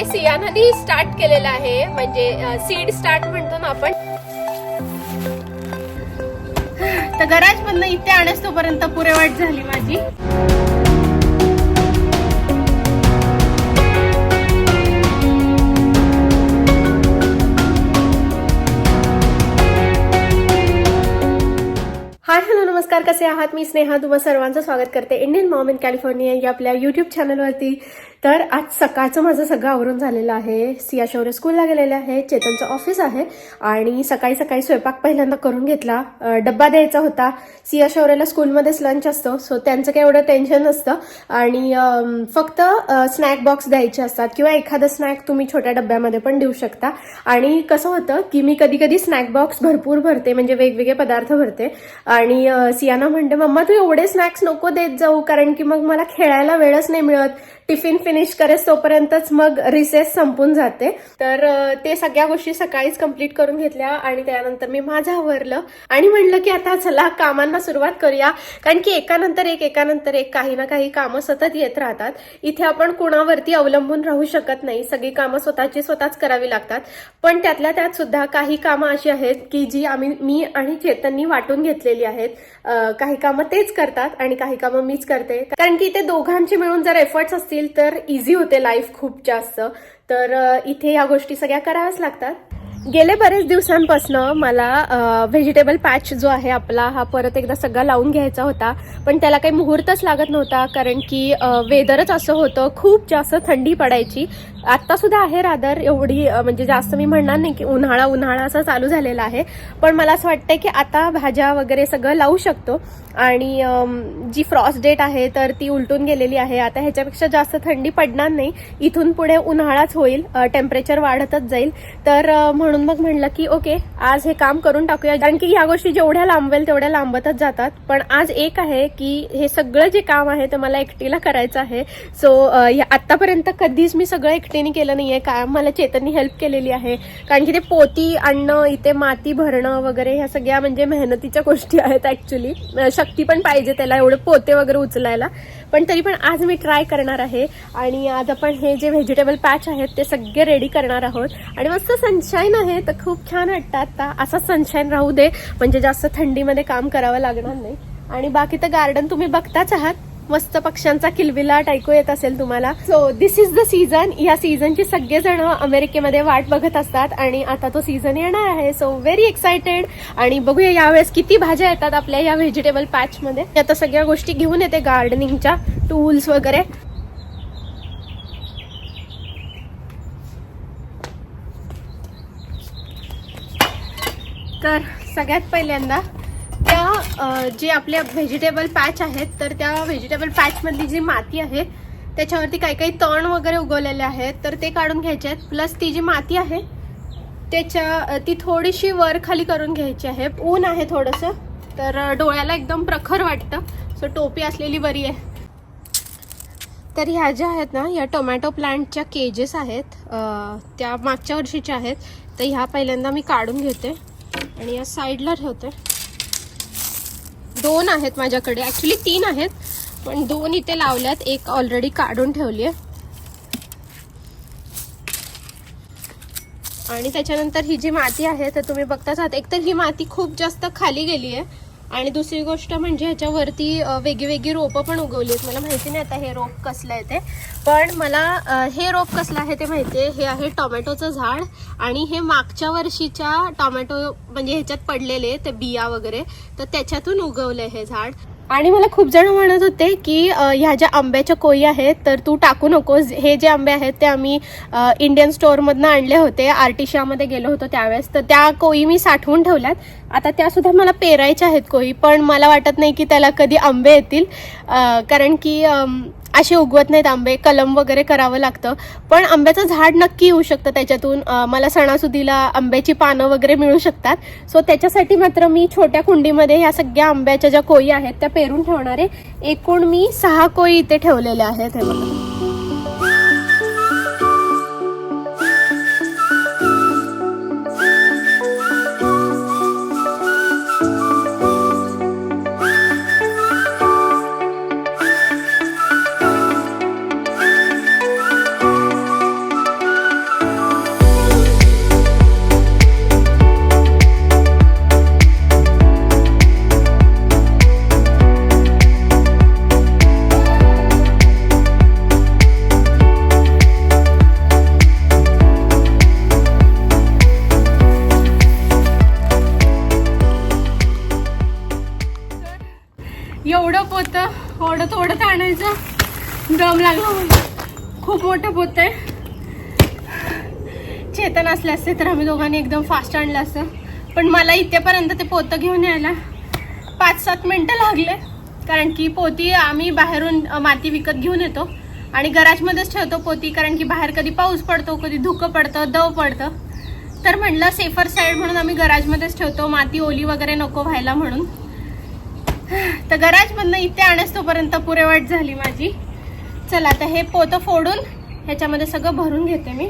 हे सियानाने स्टार्ट केलेलं आहे. म्हणजे सीड स्टार्ट म्हणतो ना आपण. तर गराज मधनं इथे आणस तोपर्यंत पुरे वाट झाली माझी. हाय हॅलो नमस्कार. कसे आहात? मी स्नेहा. तुम्हा सर्वांचं स्वागत करते. इंडियन मॉम इन कॅलिफोर्निया या आपल्या युट्यूब चॅनलवरती तर आज सकाळचं माझं सगळं आवरून झालेलं आहे. सिया शौर्य स्कूलला गेलेले आहे. चेतनचं ऑफिस आहे. आणि सकाळी सकाळी स्वयंपाक पहिल्यांदा करून घेतला. डब्बा द्यायचा होता. सिया शौर्यला स्कूलमध्येच लंच असतं. सो त्यांचं काही एवढं टेन्शन नसतं. आणि फक्त स्नॅक बॉक्स द्यायचे असतात. किंवा एखादं स्नॅक तुम्ही छोट्या डब्यामध्ये पण देऊ शकता. आणि कसं होतं की मी कधी कधी स्नॅक बॉक्स भरपूर भरते. म्हणजे वेगवेगळे पदार्थ भरते. आणि सियाना म्हणते मम्मा तू एवढे स्नॅक्स नको देत जाऊ. कारण की मग मला खेळायला वेळच नाही मिळत. टिफिन फिनिश करेस तोपर्यंतच मग रिसेस संपून जाते. तर ते सगळ्या गोष्टी सकाळीच कंप्लीट करून घेतल्या आणि त्यानंतर मी माझं आवरलं. आणि म्हणलं की आता चला कामांना सुरुवात करूया. कारण की एकानंतर एक एकानंतर एक काही ना काही कामं सतत येत राहतात. इथे आपण कुणावरती अवलंबून राहू शकत नाही. सगळी कामं स्वतःची स्वतःच करावी लागतात. पण त्यातल्या त्यात सुद्धा काही कामं अशी आहेत की जी आम्ही मी आणि चेतननी वाटून घेतलेली आहेत. काही कामं तेच करतात आणि काही कामं मीच करते. कारण की इथे दोघांचे मिळून जर एफर्ट्स असतील तर इझी होते लाईफ खूप जास्त. तर इथे या गोष्टी सगळ्या कराव्याच लागतात. गेले बरेच दिवसांपासून मला व्हेजिटेबल पॅच जो आहे आपला हा परत एकदा सगळा लावून घ्यायचा होता. पण त्याला काही मुहूर्तच लागत नव्हता कारण की वेदरच असं होतं खूप जास्त थंडी पडायची. आत्ता सुद्धा आहे रादर एवढी म्हणजे जास्त मी म्हणणार नाही की उन्हाळा उन्हाळा असा चालू झालेला आहे. पण मला असं वाटतंय की आता भाज्या वगैरे सगळं लावू शकतो. आणि जी फ्रॉस्ट डेट आहे तर ती उलटून गेलेली आहे. आता ह्याच्यापेक्षा जास्त थंडी पडणार नाही. इथून पुढे उन्हाळाच होईल टेम्परेचर वाढतच जाईल. तर म्हणून मग म्हणलं की ओके आज हे काम करून टाकूया. कारण की ह्या गोष्टी जेवढ्या लांबवेल तेवढ्या लांबतच जातात. पण आज एक आहे की हे सगळं जे काम आहे ते मला एकटीला करायचं आहे. सो आतापर्यंत कधीच मी सगळं एकटीने केलं नाहीये. का मला चेतननी हेल्प केलेली आहे. कारण की ते पोती आणणं इथे माती भरणं वगैरे ह्या सगळ्या म्हणजे मेहनतीच्या गोष्टी आहेत ऍक्च्युली शक्ती पण पाहिजे त्याला एवढे पोते वगैरे उचलायला. पण तरी पण आज मी ट्राय करणार आहे. आणि आज आपण हे जे व्हेजिटेबल पॅच आहेत ते सगळे रेडी करणार आहोत. आणि मस्त सनशाईन आहे तर खूप छान वाटतं आता. असाच सनशाईन राहू दे. म्हणजे जास्त थंडीमध्ये काम करावं लागणार नाही. आणि बाकी तर गार्डन तुम्ही बघताच आहात. मस्त पक्ष्यांचा किलबिलाट ऐकू येत असेल तुम्हाला. So this is the season या सीझनची सगळेजण अमेरिकेमध्ये वाट बघत असतात आणि आता तो सीझन येणार आहे. सो व्हेरी एक्सायटेड आणि बघूया यावेळेस किती भाज्या येतात आपल्या या व्हेजिटेबल पॅच मध्ये. आता सगळ्या गोष्टी घेऊन येते गार्डनिंगच्या टूल्स वगैरे. तर सगळ्यात पहिल्यांदा जे आपल्या व्हेजिटेबल पॅच आहेत तर त्या व्हेजिटेबल पॅचमधली जी माती आहे त्याच्यावरती काही काही तण वगैरे उगवलेले आहेत तर ते काढून घ्यायचे आहेत. प्लस ती जी माती आहे त्याच्या ती थोडीशी वर खाली करून घ्यायची आहे. ऊन आहे थोडंसं तर डोळ्याला एकदम प्रखर वाटतं. सो टोपी असलेली बरी आहे. तर ह्या ज्या आहेत ना या टोमॅटो प्लांटच्या केजेस आहेत त्या मागच्या वर्षीच्या आहेत. तर ह्या पहिल्यांदा मी काढून घेते आणि या साईडला ठेवते. दोन आहेत माझ्याकडे. ॲक्च्युली तीन आहेत पण दोन इथे लावल्यात. एक ऑलरेडी काढून ठेवली आहे. आणि त्याच्यानंतर ही जी माती आहे तर तुम्ही बघताच आहात एकतर ही माती खूप जास्त खाली गेली आहे. आणि दुसरी गोष्ट म्हणजे ह्याच्यावरती वेगवेगळी वेगळी रोपं पण उगवली आहेत. मला माहिती नाही आता हे रोप कसलं आहे ते. पण मला हे रोप कसलं आहे ते माहिती आहे. हे आहे टोमॅटोचं झाड आणि हे मागच्या वर्षीच्या टोमॅटो म्हणजे ह्याच्यात पडलेले ते बिया वगैरे तर त्याच्यातून उगवलं हे झाड. आणि मला खूप जण म्हणत होते की ह्या ज्या आंब्याच्या कोई आहेत तर तू टाकू नकोस. हे जे आंबे आहेत ते आम्ही इंडियन स्टोअरमधनं आणले होते. आर्टिशामध्ये गेलो होतो त्यावेळेस. तर त्या कोई मी साठवून ठेवल्यात. आता त्यासुद्धा मला पेरायच्या आहेत कोई पण मला वाटत नाही की त्याला कधी आंबे येतील. कारण की असे उगवत नाहीत आंबे कलम वगैरे करावं लागतं. पण आंब्याचं झाड नक्की येऊ शकतं त्याच्यातून. मला सणासुदीला आंब्याची पानं वगैरे मिळू शकतात. सो त्याच्यासाठी मात्र मी छोट्या कुंडीमध्ये ह्या सगळ्या आंब्याच्या ज्या कोयी आहेत त्या पेरून ठेवणारे एकूण मी सहा कोयी इथे ठेवलेल्या आहेत हे बघा. दम लागला म्हणजे. खूप मोठं पोत आहे. चेतन असले असते तर आम्ही दोघांनी एकदम फास्ट आणलं असतं. पण मला इथेपर्यंत ते पोतं घेऊन यायला पाच सात मिनटं लागले. कारण की पोती आम्ही बाहेरून माती विकत घेऊन येतो. आणि गराजमध्येच ठेवतो पोती कारण की बाहेर कधी पाऊस पडतो कधी धुकं पडतं दव पडतं. तर म्हणलं सेफर साईड म्हणून आम्ही गराजमध्येच ठेवतो. माती ओली वगैरे नको व्हायला म्हणून. तर गराजमधनं इथे आणस तोपर्यंत पुरेवाट झाली माझी. चला आता हे पोतं फोडून ह्याच्यामध्ये सगळं भरून घेते मी.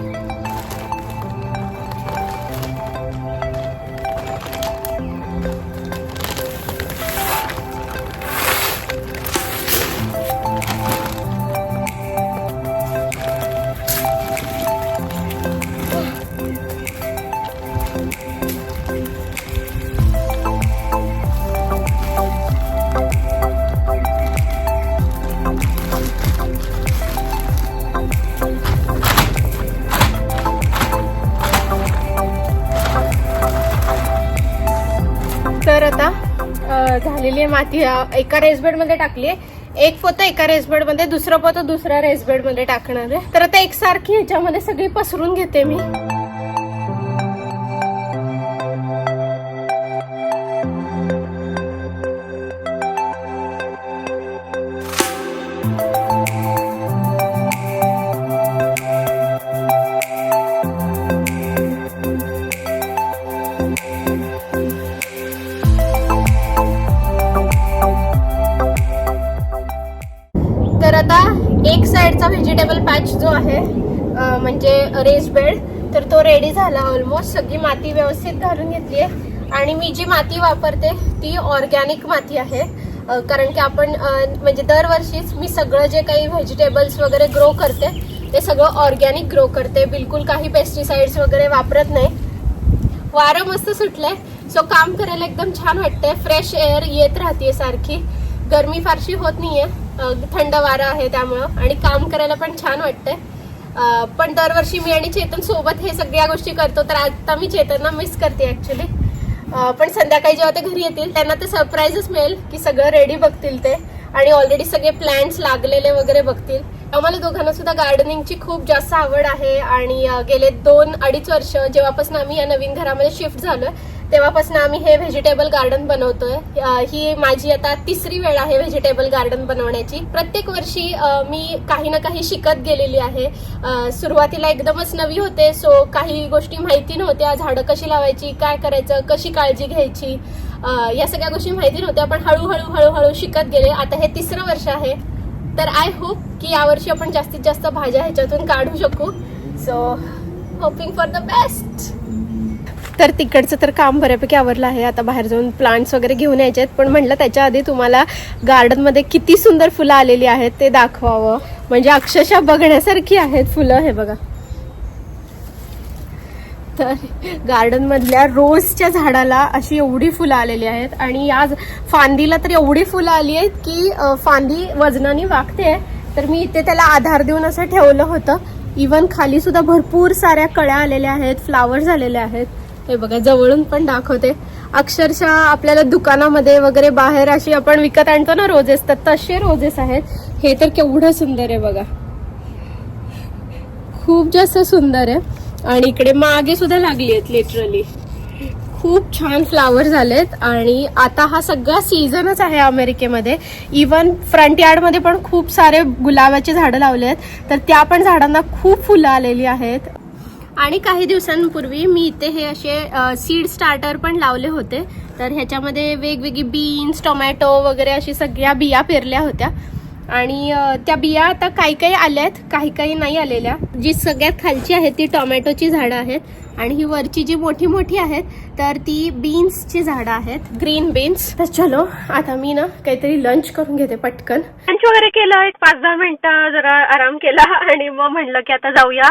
आता? झालेली आहे माती. एका रेसबेडमध्ये टाकली आहे. एक पोतं एका रेसबेडमध्ये दुसरं पोतं दुसऱ्या रेसबेडमध्ये टाकणार आहे. तर आता एकसारखी ह्याच्यामध्ये सगळी पसरून घेते मी. एक साईडचा व्हेजिटेबल पॅच जो आहे म्हणजे रेस बेड तर तो रेडी झाला ऑलमोस्ट सगळी माती व्यवस्थित घालून घेतली आहे. आणि मी जी माती वापरते ती ऑर्गॅनिक माती आहे. कारण की आपण म्हणजे दरवर्षीच मी सगळं जे काही व्हेजिटेबल्स वगैरे ग्रो करते ते सगळं ऑर्गॅनिक ग्रो करते. बिलकुल काही पेस्टिसाइड्स वगैरे वापरत नाही. वारं मस्त सुटलंय. सो काम करायला एकदम छान वाटतंय. फ्रेश एअर येत राहते सारखी. गरमी फारशी होत नाहीये. आहे थंड वारं आहे त्यामुळं. आणि काम करायला पण छान वाटतंय. पण दरवर्षी मी आणि चेतन सोबत हे सगळ्या गोष्टी करतो. तर आता मी चेतनना मिस करते ऍक्च्युली पण संध्याकाळी जेव्हा ते घरी येतील त्यांना ते सरप्राईजच मिळेल की सगळं रेडी बघतील ते. आणि ऑलरेडी सगळे प्लॅन्ट्स लागलेले वगैरे बघतील. आम्हाला दोघांना सुद्धा गार्डनिंगची खूप जास्त आवड आहे. आणि गेले दोन अडीच वर्ष जेव्हापासून आम्ही या नवीन घरामध्ये शिफ्ट झालोय तेव्हापासून आम्ही हे व्हेजिटेबल गार्डन बनवतोय. ही माझी आता तिसरी वेळ आहे व्हेजिटेबल गार्डन बनवण्याची. प्रत्येक वर्षी मी काही ना काही शिकत गेलेली आहे. सुरुवातीला एकदमच नवी होते सो काही गोष्टी माहिती नव्हत्या. झाडं कशी लावायची काय करायचं कशी काळजी घ्यायची या सगळ्या गोष्टी माहिती नव्हत्या पण हळूहळू हळूहळू शिकत गेले. आता हे तिसरं वर्ष आहे. तर आय होप की यावर्षी आपण जास्तीत जास्त भाज्या ह्याच्यातून काढू शकू. So hoping for the best तर तिकडचं तर काम बऱ्यापैकी आवरलं आहे. आता बाहेर जाऊन प्लांट्स वगैरे घेऊन यायचे आहेत. पण म्हटलं त्याच्या आधी तुम्हाला गार्डनमध्ये किती सुंदर फुलं आलेली आहेत ते दाखवावं. म्हणजे अक्षरशः बघण्यासारखी आहेत फुलं हे बघा. तर गार्डन मधल्या रोजच्या झाडाला अशी एवढी फुलं आलेली आहेत. आणि आज फांदीला तर एवढी फुलं आली आहेत की फांदी वजनाने वागते. तर मी इथे त्याला आधार देऊन असं ठेवलं होतं. इवन खाली सुद्धा भरपूर साऱ्या कळ्या आलेल्या आहेत फ्लावर्स आलेले आहेत. हे बघा जवळून पण दाखवते. अक्षरशः आपल्याला दुकानामध्ये वगैरे बाहेर अशी आपण विकत आणतो ना रोजेस तर तसे रोजेस आहेत. हे तर केवढं सुंदर आहे बघा. खूप जास्त सुंदर आहे. आणि इकडे मागे सुद्धा लागली आहेत लिटरली खूप छान फ्लावर झालेत. आणि आता हा सगळा सीझनच आहे अमेरिकेमध्ये. इवन फ्रंट यार्डमध्ये पण खूप सारे गुलाबाची झाडं लावले आहेत तर त्या पण झाडांना खूप फुलं आलेली आहेत. आणि काही दिवसांपूर्वी मी इथे हे असे सीड स्टार्टर पण लावले होते. तर ह्याच्यामध्ये वेगवेगळी बीन्स टोमॅटो वगैरे अशी सगळ्या बिया पेरल्या होत्या. आणि त्या बिया आता काही काही आल्या आहेत काही काही नाही आलेल्या. जी सगळ्यात खालची आहे ती टोमॅटोची झाडं आहेत. आणि ही वरची जी मोठी मोठी आहेत तर ती बीन्सची झाडं आहेत. ग्रीन बीन्स तर चलो आता मी ना काहीतरी लंच करून घेते पटकन. लंच वगैरे केलं एक पाच दहा मिनिटं जरा आराम केला आणि मग म्हणलं की आता जाऊया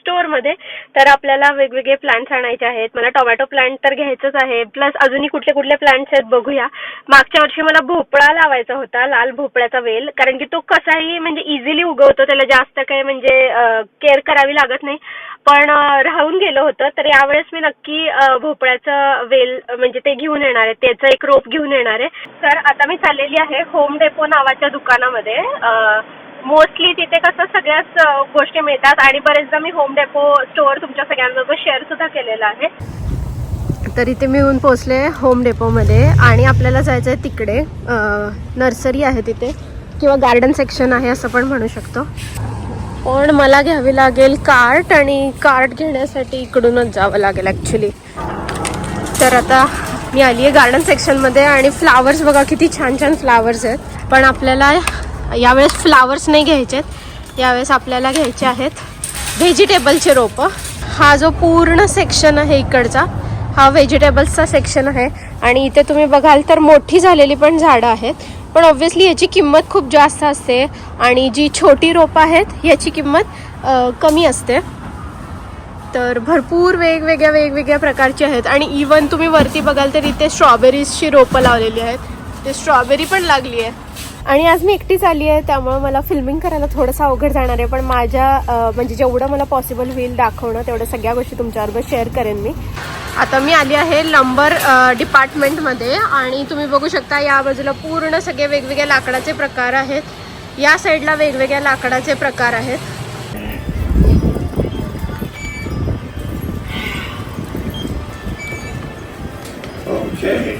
स्टोअरमध्ये. तर आपल्याला वेगवेगळे प्लांट्स आणायचे आहेत. मला टोमॅटो प्लांट तर घ्यायचंच आहे. प्लस अजूनही कुठले कुठले प्लांट्स आहेत बघूया. मागच्या वर्षी मला भोपळा लावायचा होता लाल भोपळ्याचा वेल. कारण की तो कसाही म्हणजे इझिली उगवतो त्याला जास्त काही म्हणजे केअर करावी लागत नाही. पण राहून गेलं होतं. तर यावेळेस मी नक्की भोपळ्याचं वेल म्हणजे ते घेऊन येणार आहे. त्याचं एक रोप घेऊन येणार आहे. तर आता मी चाललेली आहे होम डेपो नावाच्या दुकानामध्ये. मोस्टली तिथे कसं सगळ्याच गोष्टी मिळतात आणि बरेचदा मी होम डेपो स्टोअर तुमच्या सगळ्यांबरोबर शेअर सुद्धा केलेला आहे. तर इथे मी येऊन पोचले होम डेपोमध्ये आणि आपल्याला जायचं आहे तिकडे. नर्सरी आहे तिथे किंवा गार्डन सेक्शन आहे असं पण म्हणू शकतो. पण मला घ्यावी लागेल कार्ट आणि कार्ट घेण्यासाठी इकडूनच जावं लागेल ॲक्च्युली तर आता मी आली आहे गार्डन सेक्शनमध्ये आणि फ्लावर्स बघा किती छान छान फ्लावर्स आहेत. पण आपल्याला यावेळेस फ्लावर्स नाही घ्यायचे आहेत यावेळेस आपल्याला घ्यायचे आहेत व्हेजिटेबलचे रोपं. हा जो पूर्ण सेक्शन आहे इकडचा हा व्हेजिटेबल्सचा सेक्शन आहे. आणि इथे तुम्ही बघाल तर मोठी झालेली पण झाडं आहेत. पण ऑब्व्हियसली याची किंमत खूप जास्त असते आणि जी छोटी रोपं आहेत याची किंमत कमी असते. तर भरपूर वेगवेगळ्या वेगवेगळ्या प्रकारची आहेत आणि इवन तुम्ही वरती बघाल तर इथे स्ट्रॉबेरीजची रोपं लावलेली आहेत. ते स्ट्रॉबेरी पण लागली आहे. आणि आज मी एकटीच आली आहे त्यामुळे मला फिल्मिंग करायला थोडंसं अवघड जाणार आहे पण माझ्या म्हणजे जेवढं मला पॉसिबल होईल दाखवणं तेवढं सगळ्या गोष्टी तुमच्याबरोबर शेअर करेन मी. आता मी आली आहे लंबर डिपार्टमेंटमध्ये आणि तुम्ही बघू शकता या बाजूला पूर्ण सगळे वेगवेगळ्या लाकडाचे प्रकार आहेत या साईडला वेगवेगळ्या लाकडाचे प्रकार आहेत Okay.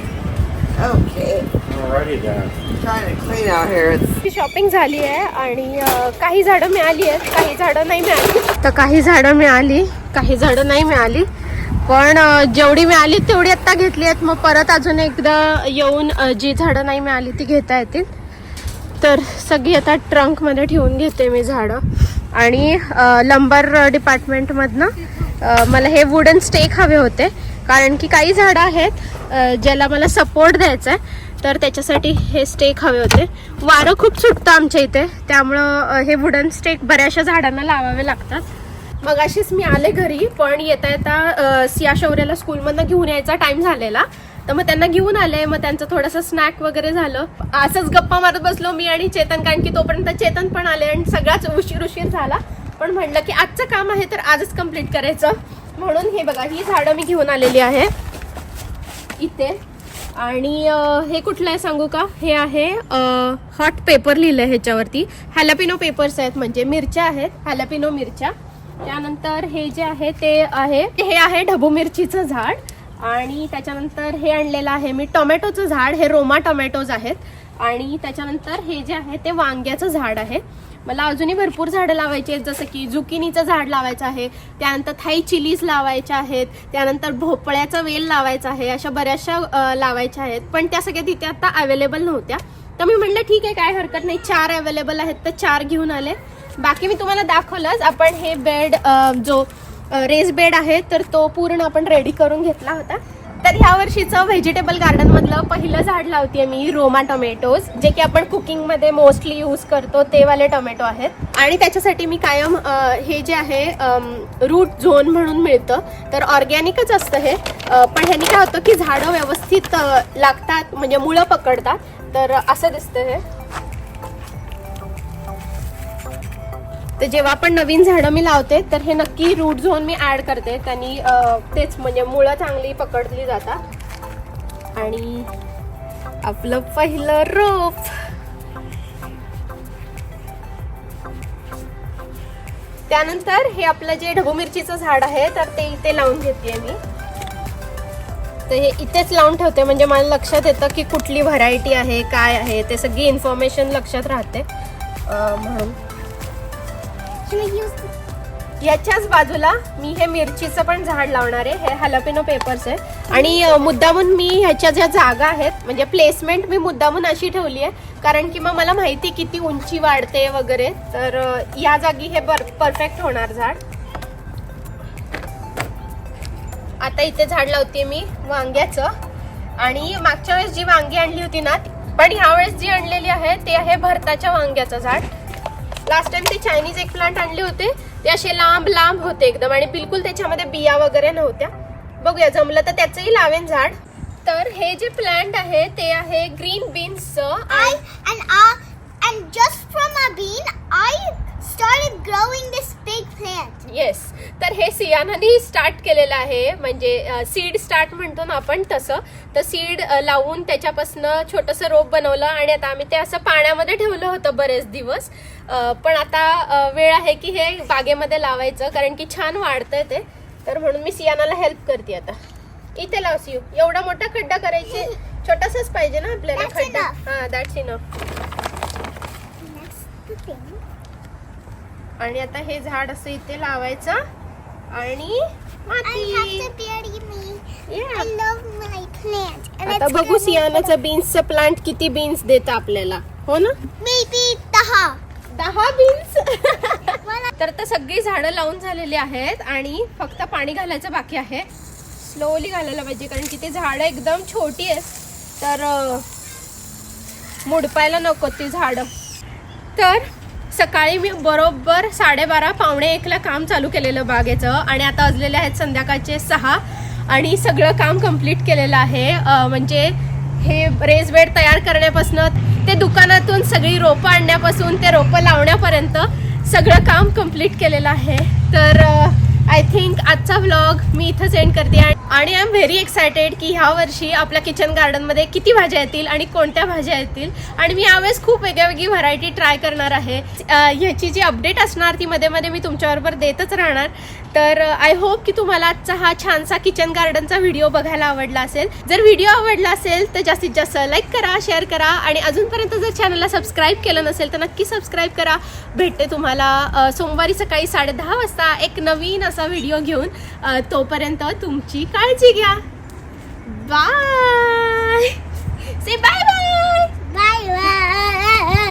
Okay, Alrighty then. trying to clean out here. It's ती शॉपिंग झाली आहे आणि काही झाडं मिळाली आहेत काही झाडं नाही मिळाली तर काही झाडं मिळाली काही झाडं नाही मिळाली पण जेवढी मिळाली तेवढी आत्ता घेतली आहेत. मग परत अजून एकदा येऊन जी झाडं नाही मिळाली ती घेता येतील. तर सगळी आता ट्रंकमध्ये ठेवून घेते मी झाडं. आणि लंबर डिपार्टमेंटमधनं मला हे वुडन स्टेक हवे होते. कारण की काही झाडं आहेत ज्याला मला सपोर्ट द्यायचा आहे. तर त्याच्यासाठी हे स्टेक हवे होते. वारं खूप सुटतं आमच्या इथे. त्यामुळं हे वुडन स्टेक बऱ्याचशा झाडांना लावावे लागतात. मग अशीच मी आले घरी पण येता येता सिया शौर्याला स्कूलमधनं घेऊन यायचा टाईम झालेला. तर मग त्यांना घेऊन आले मग त्यांचं थोडंसं स्नॅक वगैरे झालं. असंच गप्पा मारत बसलो मी आणि चेतन कारण की तोपर्यंत चेतन पण आले आणि सगळाच उशीर उशीर झाला. पण म्हटलं की आजचं काम आहे तर आजच कंप्लीट करायचं. म्हणून हे बघा ही झाडं मी घेऊन आलेली आहे. इथे. आणि हे कुठलं आहे सांगू का? हे आहे हॉट पेपर लिहिलं आहे ह्याच्यावरती. हॅलापिनो पेपर्स आहेत म्हणजे मिरच्या आहेत. हॅलापिनो मिरच्या. त्यानंतर हे जे आहे ते आहे हे आहे ढबू मिरचीचं झाड. आणि त्याच्यानंतर हे आणलेलं आहे मी टोमॅटोचं झाड. हे रोमा टोमॅटोज आहेत. आणि त्याच्यानंतर हे जे आहे ते वांग्याचं झाड आहे. मला अजूनही भरपूर झाडं लावायची आहेत. जसं की जुकिनीचं झाड लावायचं आहे. त्यानंतर थाई चिलीज लावायच्या आहेत. त्यानंतर भोपळ्याचा वेल लावायचा आहे. अशा बऱ्याचशा लावायच्या आहेत. पण त्या सगळ्या तिथे आता अवेलेबल नव्हत्या. तर मी म्हटलं ठीक आहे काय हरकत नाही. चार अवेलेबल आहेत तर चार घेऊन आले. बाकी मी तुम्हाला दाखवलंच. आपण हे बेड जो रेस बेड आहे तर तो पूर्ण आपण रेडी करून घेतला होता. तर ह्या वर्षीचं व्हेजिटेबल गार्डन मधलं पहिलं झाड लावते मी रोमा टोमॅटोज जे की आपण कुकिंगमध्ये मोस्टली यूज करतो ते वाले टोमॅटो आहेत. आणि त्याच्यासाठी मी कायम हे जे आहे रूट झोन म्हणून मिळतं. तर ऑर्गॅनिकच असतं हे. पण ह्यानी काय होतं की झाडं व्यवस्थित लागतात म्हणजे मुळं पकडतात. तर असं दिसतं हे. तर जेव्हा पण नवीन झाडं मी लावते तर हे नक्की रूट झोन मी ऍड करते. त्यांनी तेच म्हणजे मुळं चांगली पकडली जातात. आणि आपलं पहिलं रोप. त्यानंतर हे आपलं जे ढबू मिरचीचं झाड आहे तर ते इथे लावून घेते मी. तर हे इथेच लावून ठेवते म्हणजे मला लक्षात येतं की कुठली व्हरायटी आहे काय आहे ते सगळी इन्फॉर्मेशन लक्षात राहते. म्हणून. याच्याच बाजूला मी हे मिरचीचं पण झाड लावणार आहे. हे हॅलोपिनो पेपर्स आहे. आणि मुद्दामून मी ह्याच्या ज्या जागा आहेत म्हणजे प्लेसमेंट मी मुद्दामून अशी ठेवली आहे. कारण की मग मला माहिती किती उंची वाढते वगैरे. तर या जागी हे परफेक्ट होणार झाड. आता इथे झाड लावते मी वांग्याचं. आणि मागच्या वेळेस जी वांगी आणली होती ना पण ह्या वेळेस जी आणलेली आहे ते आहे भरताच्या वांग्याचं झाड. लास्ट टाइम ते चायनीज एक प्लांट आणले होते. ते असे लांब लांब होते एकदम. आणि बिलकुल त्याच्यामध्ये बिया वगैरे नव्हत्या. बघूया जमलं तर त्याचंही लावेन झाड. तर हे जे प्लांट आहे ते आहे green बीन्सचं I and just from a bean I started growing this big plant. Yes तर हे सियानाने स्टार्ट केलेलं आहे. म्हणजे सीड स्टार्ट म्हणतो ना आपण तसं. तर सीड लावून त्याच्यापासनं छोटंसं रोप बनवलं आणि आता आम्ही ते असं पाण्यामध्ये ठेवलं होतं बरेच दिवस. अ, पण आता अ, वेळ आहे की हे बागेमध्ये लावायचं कारण की छान वाढतंय ते. तर म्हणून मी सियानाला हेल्प करते आता. इथे लाव सियू. एवढा मोठा खड्डा करायचे. छोटासाच पाहिजे ना आपल्याला That's खड्डा. enough. हा दॅट्स इनफ आणि आता हे झाड असं इथे लावायचं. आणि आता बघू सियानाचं बीन्सचं प्लांट किती बीन्स देतं आपल्याला. हो ना? Daha. दहा. बीन्स तर आता सगळी झाडं लावून झालेली आहेत आणि फक्त पाणी घालायचं बाकी आहे. स्लोली घालायला पाहिजे कारण की ते झाडं एकदम छोटी आहेत. तर मुडपायला नको ती झाडं. तर सकाळी मी बरोबर साडेबारा पावणे एकला काम चालू केलेलं बागेचं आणि आता असलेले आहेत संध्याकाळचे सहा आणि सगळं काम कंप्लीट केलेलं आहे. म्हणजे हे रेस बेड तयार करण्यापासून ते दुकानातून सगळी रोपं आणण्यापासून ते रोपं लावण्यापर्यंत सगळं काम कंप्लीट केलेलं आहे. तर आय थिंक आजचा व्लॉग मी इथंच एंड करते आणि आय एम व्हेरी एक्सायटेड की ह्या वर्षी आपल्या किचन गार्डनमध्ये किती भाज्या येतील आणि कोणत्या भाज्या येतील. आणि मी यावेळेस खूप वेगळ्या वेगळी व्हरायटी ट्राय करणार आहे. ह्याची जी अपडेट असणार ती मध्ये मध्ये मी तुमच्याबरोबर देतच राहणार. तर आय होप की तुम्हाला आजचा हा छानसा किचन गार्डनचा व्हिडिओ बघायला आवडला असेल. जर व्हिडिओ आवडला असेल तर जास्तीत जास्त लाईक करा शेअर करा आणि अजूनपर्यंत जर चॅनलला सबस्क्राईब केलं नसेल तर नक्की सबस्क्राईब करा. भेटते तुम्हाला सोमवारी सकाळी साडेदहा वाजता एक नवीन असा व्हिडिओ घेऊन तोपर्यंत तुमची काळजी घ्या. बाय से बाय बाय बाय बाय